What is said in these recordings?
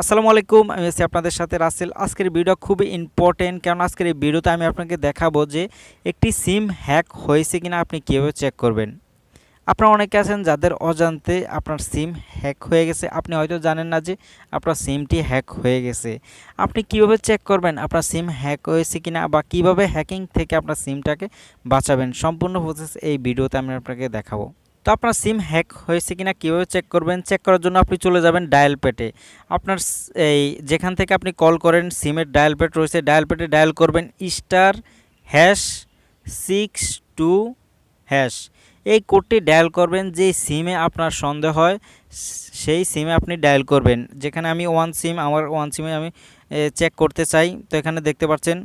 আসসালামু আলাইকুম, আমি আছি আপনাদের সাথে রাসেল। আজকের ভিডিও খুবই ইম্পর্টেন্ট কারণ আজকের এই ভিডিওতে আমি আপনাকে দেখাবো যে একটি সিম হ্যাক হয়েছে কিনা আপনি কীভাবে চেক করবেন। আপনারা অনেকে আছেন যাদের অজান্তে আপনার সিম হ্যাক হয়ে গেছে, আপনি হয়তো জানেন না যে আপনার সিমটি হ্যাক হয়ে গেছে। আপনি কীভাবে চেক করবেন আপনার সিম হ্যাক হয়েছে কিনা বা কীভাবে হ্যাকিং থেকে আপনার সিমটাকে বাঁচাবেন, সম্পূর্ণ প্রসেস এই ভিডিওতে আমি আপনাকে দেখাবো। তো আপনার সিম হ্যাক হয়েছে কিনা কীভাবে চেক করবেন? চেক করার জন্য আপনি চলে যাবেন ডায়াল পেটে আপনার এই যেখান থেকে আপনি কল করেন সিমের ডায়াল পেট রয়েছে। ডায়াল পেটে ডায়াল করবেন star hash six two hash এই কোডটি ডায়াল করবেন যে সিমে আপনার সন্দেহ হয় সেই সিমে আপনি ডায়াল করবেন। যেখানে আমি ওয়ান সিম আমার ওয়ান সিমে আমি চেক করতে চাই। তো এখানে দেখতে পাচ্ছেন।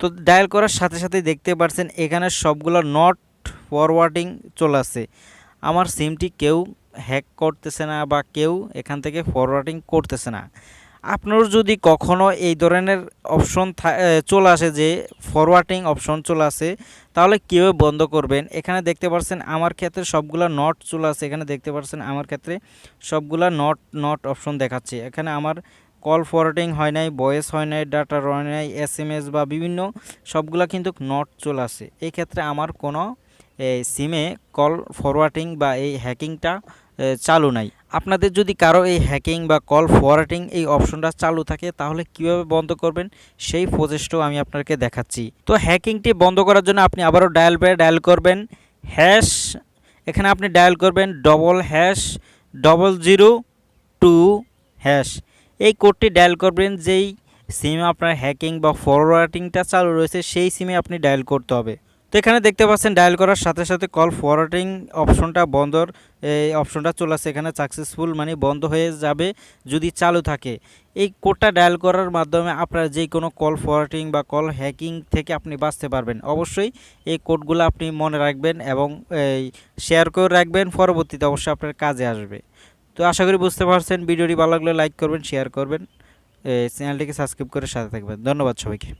তো ডায়াল করার সাথে সাথে দেখতে পাচ্ছেন, এখানে সবগুলো নট ফরওয়ার্ডিং চলে আসছে। আমার সিমটি কেউ হ্যাক করতেছে না বা কেউ এখান থেকে ফরওয়ার্ডিং করতেছে না। আপনার যদি কখনো এই ধরনের অপশন চলে আসে যে ফরওয়ার্ডিং অপশন চলে আসে, তাহলে কীভাবে বন্ধ করবেন? এখানে দেখতে পাচ্ছেন আমার ক্ষেত্রে সবগুলা নট চলে আসে। এখানে দেখতে পাচ্ছেন আমার ক্ষেত্রে সবগুলা নট নট অপশন দেখাচ্ছে। এখানে আমার কল ফরওয়ার্ডিং হয় নাই ভয়েস হয় নাই ডাটা হয় নাই এস বা বিভিন্ন সবগুলা কিন্তু নট চলে আসে। এই ক্ষেত্রে আমার কোনো সিমে কল ফরওয়ার্ডিং বা এই হ্যাকিংটা চালু নাই। আপনাদের যদি কারও এই হ্যাকিং বা কল ফরওয়ার্ডিং এই অপশনটা চালু থাকে, তাহলে কীভাবে বন্ধ করবেন? সেই প্রচেষ্টাও আমি আপনাকে দেখাচ্ছি। তো হ্যাকিংটি বন্ধ করার জন্য আপনি আবারও ডায়াল পে ডায়াল করবেন। হ্যাশ এখানে আপনি ডায়াল করবেন double hash double zero two hash এই কোডটি ডায়াল করবেন, যেই সিমে আপনার হ্যাকিং বা ফরওয়ার্ডিংটা চালু রয়েছে, সেই সিমে আপনি ডায়াল করতে হবে। তো এখানে দেখতে পাচ্ছেন ডায়াল করার সাথে সাথে কল ফরওয়ার্ডিং অপশনটা বন্ধর এই অপশনটা চলে আসছে এখানে সাকসেসফুল মানে বন্ধ হয়ে যাবে যদি চালু থাকে। এই কোডটা ডায়াল করার মাধ্যমে আপনার যে কোনো কল ফরওয়ার্ডিং বা কল হ্যাকিং থেকে আপনি বাঁচতে পারবেন। অবশ্যই এই কোডগুলো আপনি মনে রাখবেন এবং এই শেয়ার করে রাখবেন, পরবর্তীতে অবশ্যই আপনার কাজে আসবে। তো আশা করি বুঝতে পারছেন। ভিডিওটি ভালো লাগলে লাইক করবেন শেয়ার করবেন। চ্যানেলটিকে সাবস্ক্রাইব করে সাথে থাকবেন। ধন্যবাদ সবাইকে।